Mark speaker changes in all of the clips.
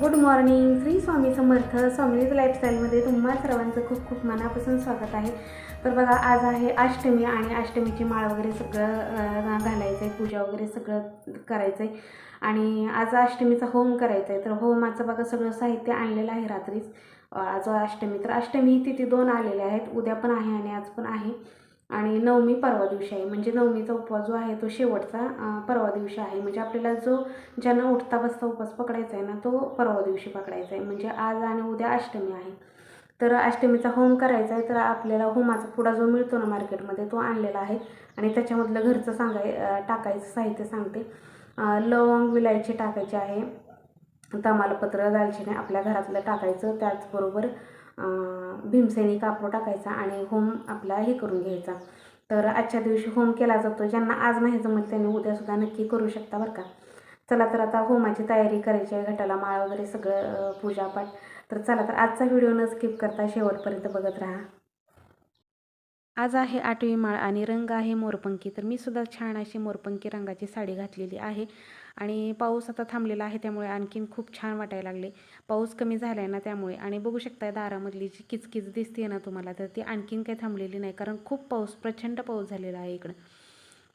Speaker 1: Good morning Shri Swami Samarth. Swami's लाईफस्टाईलमध्ये तुम्हा सर्वांचं खूप खूप मनापासून स्वागत आहे. तर बघा आज आहे अष्टमी आणि अष्टमीची माळ वगैरे सगळं घालायचं आहे पूजा वगैरे सगळं करायचं आहे आणि आज अष्टमीचा होम करायचा आहे तर होमाचं बघा सगळं साहित्य आणलेलं आहे रात्रीच. आज अष्टमी. तर अष्टमी ही दोन आलेले आहेत. उद्या पण आहे आणि आज पण आहे. आणि नवमी परवा दिवशी आहे. म्हणजे नवमीचा उपवास जो आहे तो शेवटचा परवा दिवशी आहे. म्हणजे आपल्याला जो ज्यांना उठता बसता उपवास पकडायचा आहे ना तो परवा दिवशी पकडायचा आहे म्हणजे आज आणि उद्या अष्टमी आहे. तर अष्टमीचा होम करायचा आहे तर आपल्याला होमाचा पुडा जो मिळतो ना मार्केटमध्ये तो आणलेला आहे. आणि त्याच्यामधलं घरचं सांगाय टाकायचं साहित्य सांगते. लवंग विलायची टाकायची आहे. तमालपत्र दालचिनी आपल्या घरातलं टाकायचं. त्याचबरोबर भीमसेनी कापूर टाकायचा आणि होम आपला हे करून घ्यायचा. तर आजच्या दिवशी होम केला जातो. ज्यांना आज नाही जमत त्यांनी उद्यासुद्धा नक्की करू शकता बरं का. चला तर आता होमाची तयारी करायची आहे. घटाला माळ वगैरे सगळं पूजापाठ. तर चला तर आजचा व्हिडिओ न स्किप करता शेवटपर्यंत बघत राहा. आज आहे आठवी माळ आणि रंग आहे मोरपंखी. तर मी सुद्धा छान अशी मोरपंखी रंगाची साडी घातलेली आहे. आणि पाऊस आता थांबलेला आहे त्यामुळे आणखीन खूप छान वाटायला लागले. पाऊस कमी झाला आहे ना त्यामुळे. आणि बघू शकताय दारामधली जी किचकिच दिसते ना तुम्हाला तर ती आणखीन काही थांबलेली नाही कारण खूप पाऊस प्रचंड पाऊस झालेला आहे इकडं.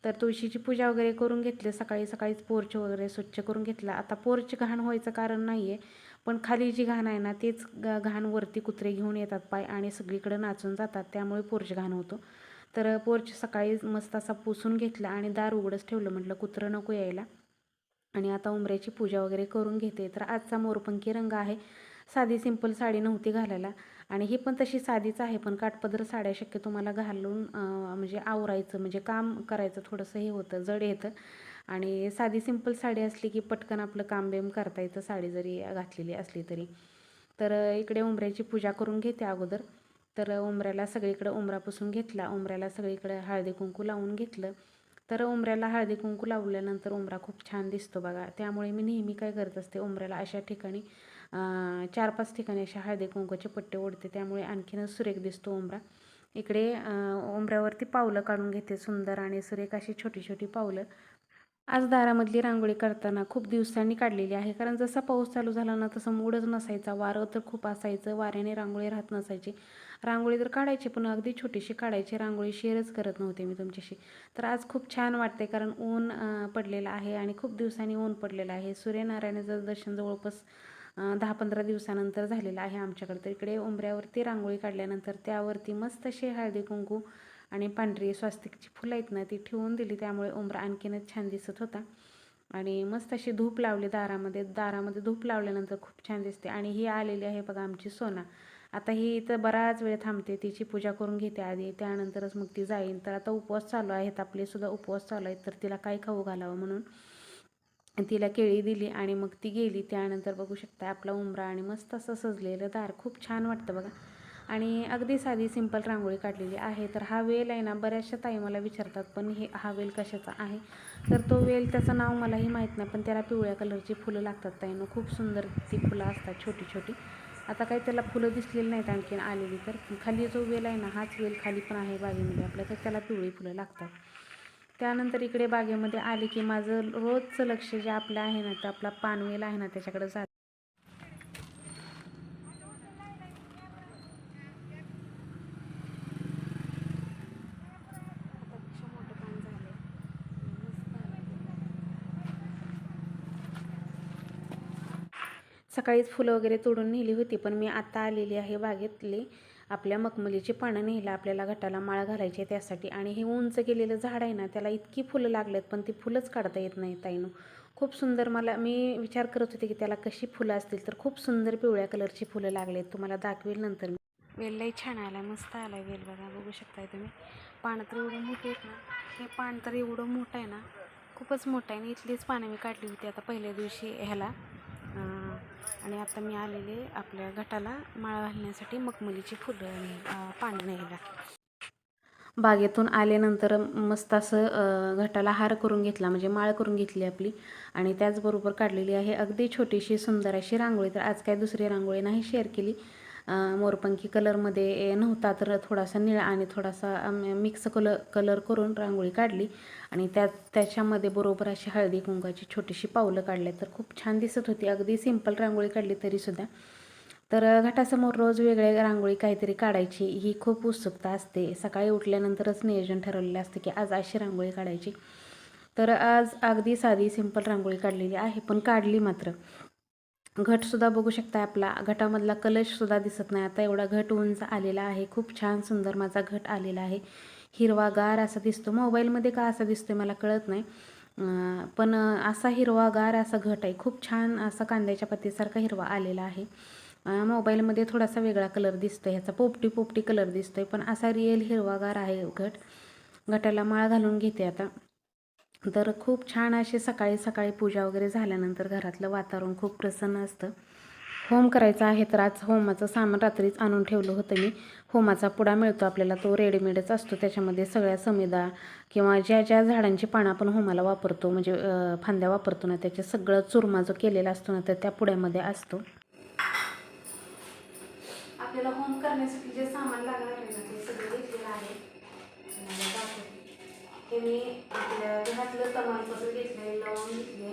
Speaker 1: तर तुळशीची पूजा वगैरे करून घेतली सकाळी सकाळीच पोर्च वगैरे स्वच्छ करून घेतला. आता पोर्च घाण व्हायचं कारण नाही आहे पण खाली जी घाण आहे ना तेच घाण वरती कुत्रे घेऊन येतात पाय आणि सगळीकडे नाचून जातात त्यामुळे पोर्च घाण होतो. तर पोर्च सकाळी मस्त असा पुसून घेतला आणि दार उघडंच ठेवलं म्हटलं कुत्रं नको यायला. आणि आता उंबऱ्याची पूजा वगैरे करून घेते. तर आजचा मोरपंखी रंग आहे. साधी सिंपल साडी नव्हती घालायला. आणि ही पण तशी साधीच आहे पण काटपदर साड्या शक्य तुम्हाला घालून म्हणजे आवरायचं म्हणजे काम करायचं थोडंसं हे होतं जड येतं. आणि साधी सिंपल साडी असली की पटकन आपलं काम बेम करता येतं साडी जरी घातलेली असली तरी. तर इकडे उंबऱ्याची पूजा करून घेते अगोदर. तर उंबऱ्याला सगळीकडे उंबरा पुसून घेतला. उंबऱ्याला सगळीकडे हळदी कुंकू लावून घेतलं. तर उंबऱ्याला हळदी कुंकू लावल्यानंतर उंबरा खूप छान दिसतो बघा. त्यामुळे मी नेहमी काय करत असते उंबऱ्याला अशा ठिकाणी चार पाच ठिकाणी अशा हळदी कुंकूचे पट्टे ओढते. त्यामुळे आणखीनच सुरेख दिसतो उंबरा इकडे उमऱ्यावरती उंबऱ्यावरती पावलं काढून घेते सुंदर आणि सुरेख अशी छोटी छोटी पावलं. आज दारामधली रांगोळी करताना खूप दिवसांनी काढलेली आहे. कारण जसा पाऊस चालू झाला ना तसं मूडच नसायचा. वारं तर खूप असायचं. वाऱ्याने रांगोळी राहत नसायची. रांगोळी तर काढायची पण अगदी छोटीशी काढायची. रांगोळी शेअरच करत नव्हते मी तुमच्याशी. तर आज खूप छान वाटते कारण ऊन पडलेलं आहे आणि खूप दिवसांनी ऊन पडलेलं आहे. सूर्यनारायणाचं दर्शन जवळपास दहा पंधरा दिवसानंतर झालेलं आहे आमच्याकडे. तर इकडे उंबऱ्यावरती रांगोळी काढल्यानंतर त्यावरती मस्त अशी हळदी कुंकू आणि पांढरी स्वास्तिकची फुलं आहेत ना ती ठेवून दिली. त्यामुळे उंबरा आणखीनच छान दिसत होता. आणि मस्त अशी धूप लावली दारामध्ये. दारामध्ये धूप लावल्यानंतर खूप छान दिसते. आणि ही आलेली आहे बघा आमची सोना. आता ही इथं बराच वेळ थांबते तिची पूजा करून घेते आधी त्यानंतरच मग ती जाईन. तर आता उपवास चालू आहेत आपले सुद्धा उपवास चालू आहेत तर तिला काय खाऊ घालावं म्हणून तिला केळी दिली आणि मग ती गेली. त्यानंतर बघू शकता आपला उंबरा आणि मस्त असं सजलेलं दार. खूप छान वाटतं बघा. आणि अगदी साधी सिंपल रांगोळी काढलेली आहे. तर हा वेल आहे ना बऱ्याचशा ताई मला विचारतात पण हे हा वेल कशाचा आहे? तर तो वेल त्याचं नाव मलाही माहीत नाही पण त्याला पिवळ्या कलरची फुलं लागतात ताईनं. खूप सुंदर ती फुलं असतात छोटी छोटी आता काही त्याला फुलं दिसलेली नाहीत आणखीन आलेली तर खाली जो वेल आहे ना हाच वेल खाली पण आहे बागेमध्ये आपल्या तर त्याला पिवळी फुलं लागतात. त्यानंतर इकडे बागेमध्ये आले की माझं रोजचं लक्ष जे आपलं आहे ना ते आपला पानवेल आहे ना त्याच्याकडे जात सकाळीच फुलं वगैरे तोडून नेली होती पण मी आता आलेली आहे बागेतली. आपल्या मखमलीची पानं नेलं आपल्याला घटाला माळ घालायची आहे त्यासाठी. आणि हे उंच केलेलं झाड आहे ना त्याला इतकी फुलं लागलेत पण ती फुलंच काढता येत नाही ताईनं. खूप सुंदर मला मी विचार करत होते की त्याला कशी फुलं असतील तर खूप सुंदर पिवळ्या कलरची फुलं लागलेत. तुम्हाला दाखवेल नंतर मी. वेल लई छान आला मस्त आला वेल बघा बघू शकताय तुम्ही. पानं तर एवढं मोठे आहेत ना हे पान तर एवढं मोठं आहे ना खूपच मोठं आहे आणि इथलीच पानं मी काढली होती आता पहिल्या दिवशी ह्याला. आणि आता मी आलेले आपल्या गटाला माळ घालण्यासाठी मखमलीची फुलं आणि अं, पानं न्यायला. बागेतून आल्यानंतर मस्त असं घटाला हार करून घेतला म्हणजे माळ करून घेतली आपली. आणि त्याचबरोबर काढलेली आहे अगदी छोटीशी सुंदर अशी रांगोळी. तर आज काय दुसरी रांगोळी नाही शेअर केली. मोरपंखी कलरमध्ये नव्हता तर थोडासा निळा आणि थोडासा मिक्स कलर कलर करून रांगोळी काढली. आणि त्या त्याच्यामध्ये बरोबर अशी हळदी कुंकाची छोटीशी पावलं काढले तर खूप छान दिसत होती. अगदी सिंपल रांगोळी काढली तरीसुद्धा तर घटासमोर रोज वेगळे रांगोळी काहीतरी काढायची ही खूप उत्सुकता असते. सकाळी उठल्यानंतरच नियोजन ठरवलेलं असतं की आज अशी रांगोळी काढायची. तर आज अगदी साधी सिंपल रांगोळी काढलेली आहे. पण काढली मात्र. घटसुद्धा बघू शकता आपला. घटामधला कलशसुद्धा दिसत नाही. आता एवढा घट उंच आलेला आहे. खूप छान सुंदर माझा घट आलेला आहे. हिरवागार असा दिसतो. मोबाईलमध्ये का असा दिसतोय मला कळत नाही. पण असा हिरवागार असा घट आहे. खूप छान असा कांद्याच्या पत्तीसारखा हिरवा आलेला आहे. मोबाईलमध्ये थोडासा वेगळा कलर दिसतोय. ह्याचा पोपटी पोपटी कलर दिसतोय. पण असा रिअल हिरवागार आहे घट. घटाला माळ घालून घेते आता. तर खूप छान असे सकाळी सकाळी पूजा वगैरे झाल्यानंतर घरातलं वातावरण खूप प्रसन्न असतं. होम करायचा आहे तर आज होमाचं सामान रात्रीच आणून ठेवलं होतं मी. होमाचा पुडा मिळतो आपल्याला तो रेडीमेडच असतो. त्याच्यामध्ये सगळ्या समिदा किंवा ज्या ज्या झाडांची पानं आपण होमाला वापरतो म्हणजे फांद्या वापरतो ना त्याचे सगळं चुरमा जो केलेला असतो ना तर त्या पुड्यामध्ये असतो. आपल्याला होम करण्यासाठी जे सामान लागणार आहे ना ते सगळं घेतलेलं आहे तुम्हाला दाखवते. हे मी आपल्या घरातलं तमालपत्र घेतले लवंग घेतले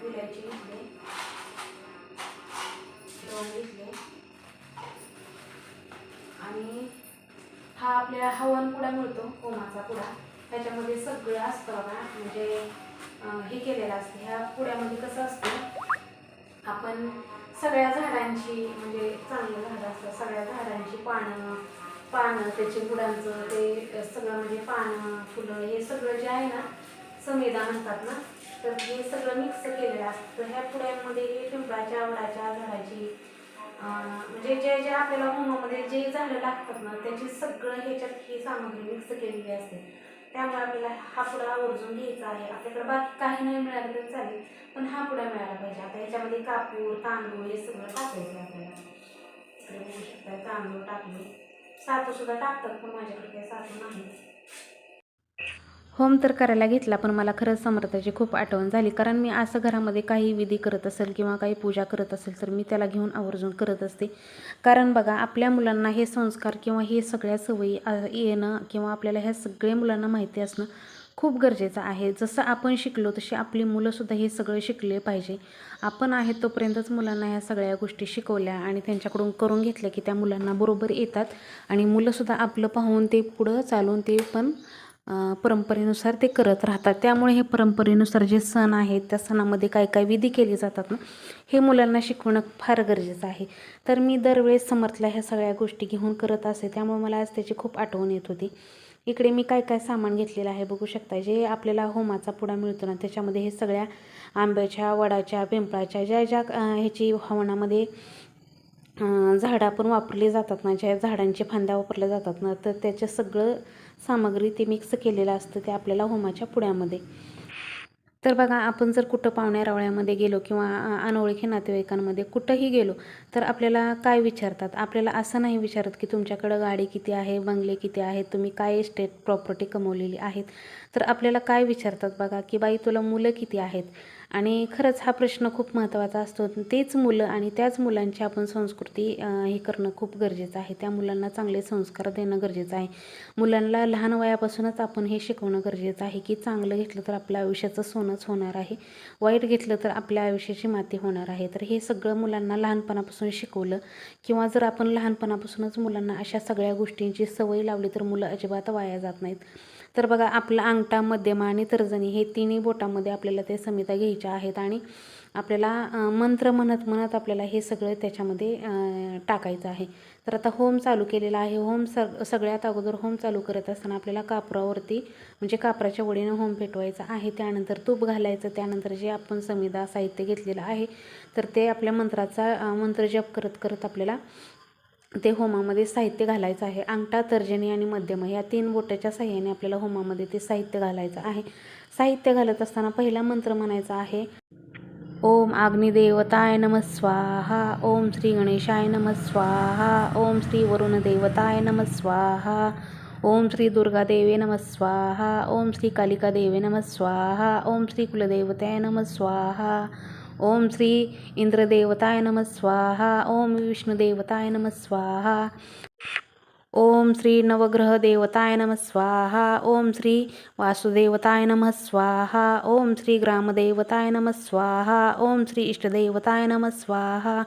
Speaker 1: विलायची घेतले लवंग घेतले आणि हा आपल्या हवन पुडा मिळतो कोमाचा पुडा. त्याच्यामध्ये सगळं असतं बघा म्हणजे हे केलेलं असतं. ह्या पुड्यामध्ये कसं असतं आपण सगळ्या झाडांची म्हणजे चांगलं झाडं असतं सगळ्या झाडांची पानं पानं त्याचे गुडांचं ते सगळं म्हणजे पानं फुलं हे सगळं जे आहे ना समेदा म्हणतात ना तर हे सगळं मिक्स केलेलं असतं. तर ह्या पुड्यांमध्ये हे पिंपळाच्या आवडाच्या झाडाची म्हणजे जे जे आपल्याला होमामध्ये जे झाडं लागतात ना त्याची सगळं ह्याच्यात ही सामग्री मिक्स केलेली असते. त्यामुळे आपल्याला हा पुडा आवर्जून घ्यायचा आहे. आपल्याकडे बाकी काही नाही मिळालं तरी चालेल पण हा पुडा मिळाला पाहिजे. आता ह्याच्यामध्ये कापूर तांदूळ हे सगळं टाकायचं आपल्याला. इकडे बघू शकता तांदूळ टाकले. सातू सुद्धा टाकतात पण माझ्याकडे काही सातू नाही. होम तर करायला घेतला पण मला खरंच समर्थाची खूप आठवण झाली. कारण मी असं घरामध्ये काही विधी करत असेल किंवा काही पूजा करत असेल तर मी त्याला घेऊन आवर्जून करत असते. कारण बघा आपल्या मुलांना हे संस्कार किंवा हे सगळ्या सवयी येणं किंवा आपल्याला ह्या सगळ्या मुलांना माहिती असणं खूप गरजेचं आहे. जसं आपण शिकलो तशी आपली मुलंसुद्धा हे सगळं शिकले पाहिजे. आपण आहेत तोपर्यंतच मुलांना ह्या सगळ्या गोष्टी शिकवल्या आणि त्यांच्याकडून करून घेतल्या की त्या मुलांना बरोबर येतात. आणि मुलंसुद्धा आपलं पाहून ते पुढं चालून ते पण परंपरेनुसार ते करत राहतात. त्यामुळे हे परंपरेनुसार जे सण आहेत त्या सणामध्ये काय काय विधी केले जातात ना हे मुलांना शिकवणं फार गरजेचं आहे. तर मी दरवेळेस समर्थला ह्या सगळ्या गोष्टी घेऊन करत असे त्यामुळे मला आज त्याची खूप आठवण येत होती. इकडे मी काय काय सामान घेतलेलं आहे बघू शकता जे आपल्याला होमाचा पुडा मिळतो ना त्याच्यामध्ये हे सगळ्या आंब्याच्या वडाच्या पिंपळाच्या ज्या ज्या ह्याची हवनामध्ये झाडं आपण वापरली जातात ना ज्या झाडांच्या फांद्या वापरल्या जातात ना तर त्याचं सगळं सामग्री ते मिक्स केलेलं असतं ते आपल्याला होमाच्या पुड्यामध्ये. तर बघा आपण जर कुठं पाहुण्या रावळ्यामध्ये गेलो किंवा अनोळखी नातेवाईकांमध्ये कुठंही गेलो तर आपल्याला काय विचारतात? आपल्याला असं नाही विचारत की तुमच्याकडं गाडी किती आहे बंगले किती आहेत तुम्ही काय स्टेट प्रॉपर्टी कमवलेली आहेत? तर आपल्याला काय विचारतात बघा की बाई तुला मुलं किती आहेत? आणि खरंच हा प्रश्न खूप महत्त्वाचा असतो. तेच मुलं आणि त्याच मुलांची आपण संस्कृती हे करणं खूप गरजेचं आहे. त्या मुलांना चांगले संस्कार देणं गरजेचं आहे. मुलांना लहान वयापासूनच आपण हे शिकवणं गरजेचं आहे की चांगलं घेतलं तर आपल्या आयुष्याचं सोनंच होणार आहे. वाईट घेतलं तर आपल्या आयुष्याची माती होणार आहे. तर हे सगळं मुलांना लहानपणापासून शिकवलं किंवा जर आपण लहानपणापासूनच मुलांना अशा सगळ्या गोष्टींची सवय लावली तर मुलं अजिबात वाया जात नाहीत. तर बघा आपला अंगठा मध्यमा आणि तर्जनी हे तिन्ही बोटामध्ये आपल्याला ते समिता घ्यायच्या आहेत आणि आपल्याला मंत्र म्हणत म्हणत आपल्याला हे सगळं त्याच्यामध्ये टाकायचं आहे. तर आता होम चालू केलेला आहे. होम सग सगळ्यात अगोदर होम चालू करत असताना आपल्याला कापरावरती म्हणजे कापराच्या वडीनं होम पेटवायचा आहे. त्यानंतर तूप घालायचं. त्यानंतर जे आपण समिदा साहित्य घेतलेलं आहे तर ते आपल्या मंत्राचा मंत्र जप करत करत आपल्याला ते होमामध्ये साहित्य घालायचं आहे. अंगठा तर्जनी आणि मध्यम या तीन बोटाच्या साह्याने आपल्याला होमामध्ये ते साहित्य घालायचं आहे. साहित्य घालत असताना पहिला मंत्र म्हणायचा आहे ओम अग्निदेवताय नमः स्वाहा ओम श्री गणेशाय नमः स्वाहा ओम श्री वरुण देवताय नमः स्वाहा ओम श्री दुर्गा देवे नमः स्वाहा ओम श्री कालिका देवे नमः स्वाहा ओम श्री कुलदेवताय नमः स्वाहा ओम श्री इंद्रदेवताय नमः स्वाहा ओम विष्णुदेवताय नमः स्वाहा ओम श्री नवग्रह देवताय नमः स्वाहा ओम श्री वासुदेवताय नमः स्वाहा ओम श्री ग्रामदेवताय नमः स्वाहा ओम श्री इष्टदेवताय नमः स्वाहा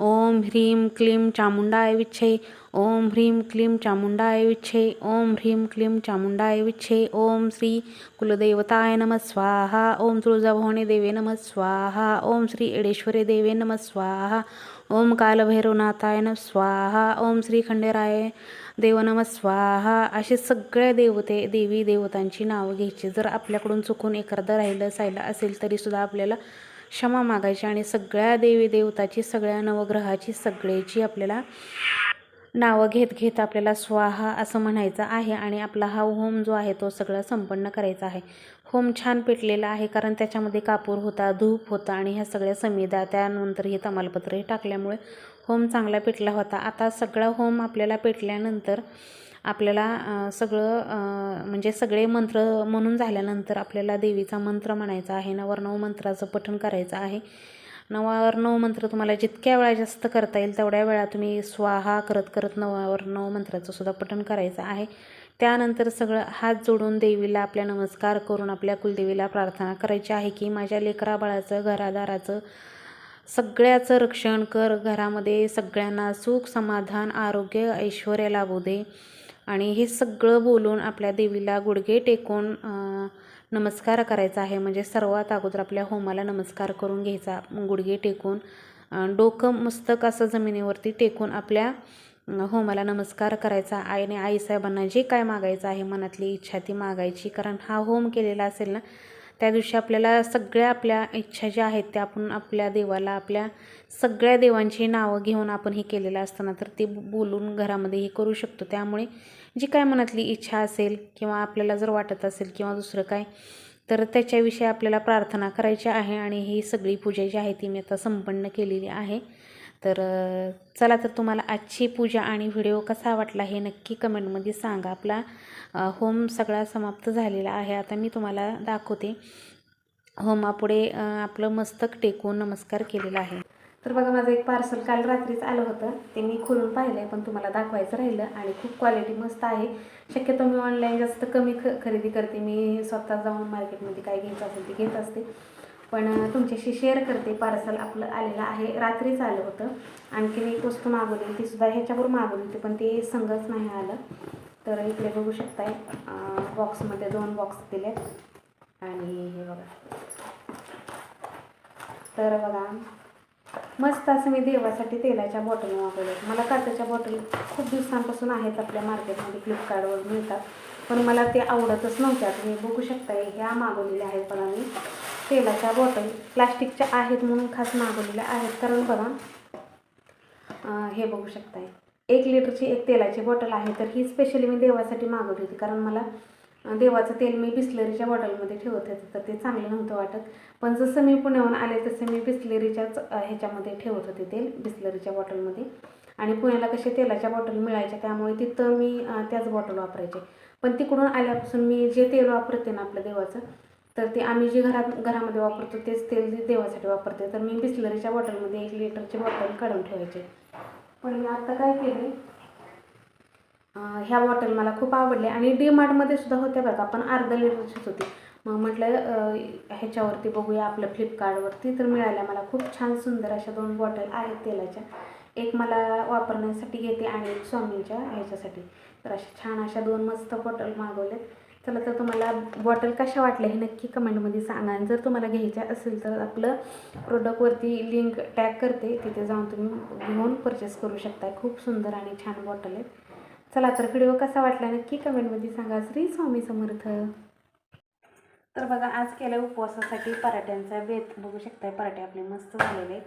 Speaker 1: ओम ह्रीं क्लीं चामुण्डाय विच्छे ओम ह्रीं क्लीं चामुण्डाय विच्छे ओम ह्रीं क्लीं चामुण्डाय विच्छे ओम श्री कुलदेवताय नमः स्वाहा ओम तुळजाभवानी देवे नमः स्वाहा ओम श्री एडेश्वरी देवे नमः स्वाहा ओम कालभैरवनाथाय नमः स्वाहा ओम श्री खंडेराय देव नमः स्वाहा असे सगळ्या देवते देवी देवतांची नावं घ्यायची. जर आपल्याकडून चुकून एखादं राहिलं सायलं असेल तरीसुद्धा आपल्याला क्षमा मागायची आणि सगळ्या देवी देवताची सगळ्या नवग्रहाची सगळ्याची आपल्याला नावं घेत घेत आपल्याला स्वाहा असं म्हणायचं आहे आणि आपला हा होम जो आहे तो सगळा संपन्न करायचा आहे. होम छान पेटलेला आहे कारण त्याच्यामध्ये कापूर होता धूप होता आणि ह्या सगळ्या समिदा त्यानंतर हे तमालपत्र हे टाकल्यामुळे होम चांगला पेटला होता. आता सगळा होम आपल्याला पेटल्यानंतर आपल्याला सगळं म्हणजे सगळे मंत्र म्हणून झाल्यानंतर आपल्याला देवीचा मंत्र म्हणायचा आहे नवरनव मंत्राचं पठण करायचं आहे. नवावर नऊ मंत्र तुम्हाला जितक्या वेळा जास्त करता येईल तेवढ्या वेळा तुम्ही स्वाहा करत करत नवावर नऊ मंत्राचं सुद्धा पठण करायचं आहे. त्यानंतर सगळं हात जोडून देवीला आपल्या नमस्कार करून आपल्या कुलदेवीला प्रार्थना करायची आहे की माझ्या लेकरा बाळाचं घरादाराचं सगळ्याचं रक्षण कर. घरामध्ये सगळ्यांना सुख समाधान आरोग्य ऐश्वर लाभू दे. आणि हे सगळं बोलून आपल्या देवीला गुडघे टेकून नमस्कार करायचा आहे. म्हणजे सर्वात अगोदर आपल्या होमाला नमस्कार करून घ्यायचा. गुडघे टेकून डोकं मस्तक असं जमिनीवरती टेकून आपल्या होमाला नमस्कार करायचा. आणि आईसाहेबांना जे काय मागायचं आहे मनातली इच्छा ती मागायची. कारण हा होम केलेला असेल ना त्या दिवशी आपल्याला सगळ्या आपल्या इच्छा ज्या आहेत त्या आपण आपल्या देवाला आपल्या सगळ्या देवांची नावं घेऊन आपण हे केलेलं असताना तर ते बोलून घरामध्ये हे करू शकतो. त्यामुळे जी काय मनातली इच्छा असेल किंवा आपल्याला जर वाटत असेल किंवा दुसरं काय तर त्याच्याविषयी आपल्याला प्रार्थना करायची आहे आणि ही सगळी पूजा जी आहे ती मी आता संपन्न केलेली आहे. तर चला तर तुम्हाला आजची पूजा आणि व्हिडिओ कसा वाटला हे नक्की कमेंटमध्ये सांगा. आपला होम सगळा समाप्त झालेला आहे. आता मी तुम्हाला दाखवते. होमापुढे आपलं मस्तक टेकून नमस्कार केलेला आहे. तर बघा माझं एक पार्सल काल रात्रीच आलं होतं. ते मी खोलून पाहिलं आहे पण तुम्हाला दाखवायचं राहिलं आणि खूप क्वालिटी मस्त आहे. शक्यतो मी ऑनलाईन जास्त कमी ख खरेदी करते. मी स्वतः जाऊन मार्केटमध्ये काय घ्यायचं असेल ते घेत असते. पण तुमच्याशी शेअर करते. पार्सल आपलं आलेलं आहे. रात्रीच आलं होतं. आणखीन एक वस्तू मागवली ती सुद्धा ह्याच्यावर मागवली होती पण ते संगच नाही आलं. तर इकडे बघू शकताय. बॉक्समध्ये दोन बॉक्स दिले आणि हे बघा. तर बघा. मस्त असं मी देवासाठी तेलाच्या बॉटल मागवल्यात. मला काचाच्या बॉटल खूप दिवसांपासून आहेत आपल्या मार्केटमध्ये. फ्लिपकार्टवर मिळतात. पण मला ते आवडतच नव्हत्या. तुम्ही बघू शकता ह्या मागवलेल्या आहेत बघा मी. तेलाच्या बॉटल प्लास्टिकच्या आहेत म्हणून खास मागवलेल्या आहेत. कारण बघा हे बघू शकताय. एक लिटरची एक तेलाची बॉटल आहे तर ही स्पेशली मी देवासाठी मागवली होती. कारण मला देवाचं तेल मी बिस्लरीच्या बॉटलमध्ये ठेवत होते तर ते चांगलं नव्हतं वाटत. पण जसं मी पुण्याहून आले तसं मी बिस्लरीच्याच ह्याच्यामध्ये ठेवत होते तेल बिस्लरीच्या बॉटलमध्ये आणि पुण्याला कसे तेलाच्या बॉटल मिळायच्या त्यामुळे तिथं मी त्याच बॉटल वापरायचे. पण तिकडून आल्यापासून मी जे तेल वापरते ना आपल्या देवाचं तर ते आम्ही जे घरात घरामध्ये वापरतो तेच तेल देवासाठी वापरते. तर मी बिस्लरीच्या बॉटलमध्ये एक लिटरची बॉटल काढून ठेवायचे. पण मी आता काय केले ह्या बॉटल मला खूप आवडल्या आणि डी मार्टमध्ये सुद्धा होत्या बघा पण अर्धा लिटरचीच होती. मग म्हटलं ह्याच्यावरती बघूया आपलं फ्लिपकार्टवरती तर मिळाल्या मला खूप छान सुंदर अशा दोन बॉटल आहेत तेलाच्या. एक मला वापरण्यासाठी घेते आणि एक स्वामींच्या ह्याच्यासाठी. तर अशा छान अशा दोन मस्त बॉटल मागवल्यात चला तर तुम्हाला बॉटल कशा वाटल्या हे नक्की कमेंटमध्ये सांगा. आणि जर तुम्हाला घ्यायच्या असेल तर आपलं प्रोडक्टवरती लिंक टॅग करते. तिथे जाऊन तुम्ही घेऊन परचेस करू शकता खूप सुंदर आणि छान बॉटल आहेत. चला तर व्हिडिओ कसा वाटला नक्की कमेंटमध्ये सांगा. श्री स्वामी समर्थ. तर बघा आज केल्या उपवासासाठी पराठ्यांचा वेत बघू शकताय पराठे आपले मस्त झालेले आहेत.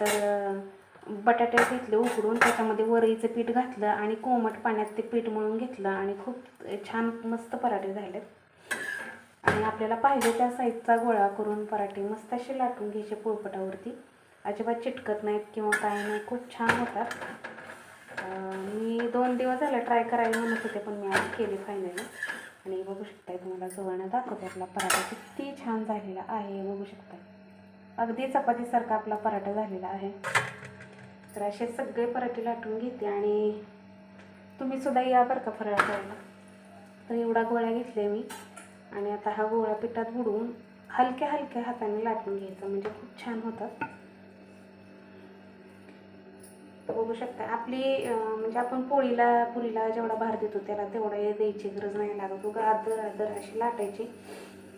Speaker 1: तर बटाटे घेतले उकडून त्याच्यामध्ये वरईचं पीठ घातलं आणि कोमट पाण्यात ते पीठ मळून घेतलं आणि खूप छान मस्त पराठे झालेत. आणि आपल्याला पाहिजे त्या साईजचा गोळा करून पराठे मस्त असे लाटून घ्यायचे पोळपटावरती. अजिबात चिटकत नाहीत किंवा काय नाही खूप छान होतात. मी दोन दिवस झाले ट्राय करायला म्हणत होते पण मी आज केले फायनली आणि बघू शकताय तुम्हाला जवळनं दाखवते आपला पराठा किती छान झालेला आहे बघू शकताय. अगदी चपातीसारखा आपला पराठा झालेला आहे. तर असे सगळे पराठे लाटून घेते आणि तुम्ही सुद्धा या बरं का फराळ करायला. तर एवढा गोळा घेतला मी. आणि आता हा गोळा पिठात बुडवून हलक्या हलक्या हाताने लाटून घ्यायचा. म्हणजे खूप छान होतात बघू शकता आपली म्हणजे आपण पोळीला पुरीला जेवढा भार देतो त्याला तेवढा द्यायची गरज नाही लागत. उगा आदर आदर अशी लाटायची.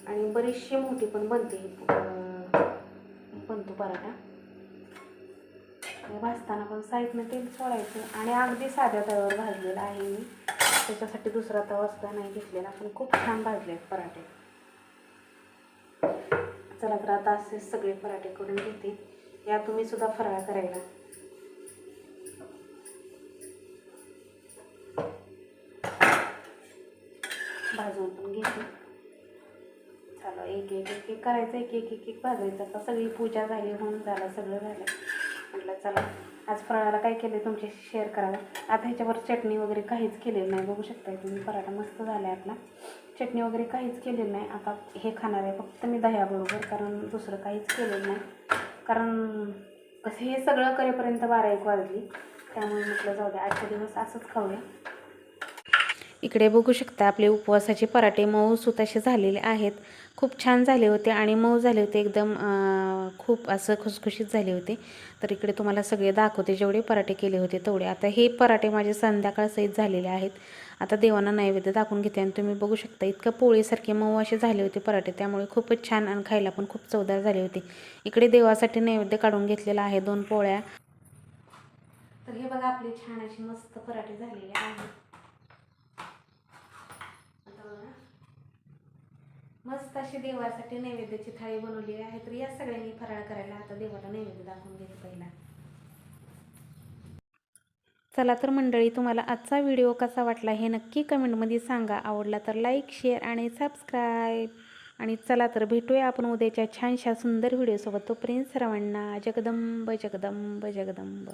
Speaker 1: आणि बरीचशी मोठी पण बनते बनतो पराठा. हे भाजताना पण साईडनं तेल सोडायचं आणि अगदी साध्या तव्यावर भाजलेला आहे मी. त्याच्यासाठी दुसरा तवा सुद्धा नाही घेतलेला पण खूप छान भाजले आहेत पराठे. चला तर आता असे सगळे पराठे करून घेते. या तुम्ही सुद्धा फराळ करायला. भाजून पण घेते. चला एक एक एक एक करायचं एक एक एक एक भाजायचं. आता सगळी पूजा झाली होऊन झालं सगळं झालं. म्हटलं चला आज फराळाला काय केलं तुमच्याशी शेअर करावं आता ह्याच्यावर चटणी वगैरे काहीच केलेलं नाही. बघू शकताय तुम्ही पराठा मस्त झाला आहे आपला. चटणी वगैरे काहीच केलेलं नाही. आता हे खाणार आहे. फक्त मी दह्याबरोबर कारण दुसरं काहीच केलेलं नाही. कारण कसं हे सगळं करेपर्यंत बारा एक वाजली. त्यामुळे म्हटलं जाऊ द्या आजचे दिवस असंच खाऊया. इकडे बघू शकता आपले उपवासाचे पराठे मऊ सुत असे झालेले आहेत. खूप छान झाले होते आणि मऊ झाले होते. एकदम खूप असं खुसखुशीत झाले होते. तर इकडे तुम्हाला सगळे दाखवते जेवढे पराठे केले होते तेवढे. आता हे पराठे माझे संध्याकाळसहित झालेले आहेत. आता देवांना नैवेद्य दाखवून घेते आणि तुम्ही बघू शकता इतकं पोळीसारखे मऊ असे झाले होते पराठे. त्यामुळे खूपच छान आणि खायला पण खूप चवदार झाले होते. इकडे देवासाठी नैवेद्य काढून घेतलेला आहे दोन पोळ्या. तर हे बघा आपले छान असे मस्त पराठे झालेले आहेत आता बघा. मस्त अशी देवासाठी नैवेद्याची थाळी बनवली आहे. तर या सगळ्यांनी फराळ करायला आता देवाला नैवेद्य दाखवून घेते पहिला. चला तर मंडळी तुम्हाला आजचा व्हिडिओ कसा वाटला हे नक्की कमेंटमध्ये सांगा. आवडला तर लाईक शेअर आणि सबस्क्राईब आणि चला तर भेटूया आपण उद्याच्या छानशा सुंदर व्हिडिओसोबत. तो प्रिन्स सर्वांना जगदंब जगदंब जगदंब.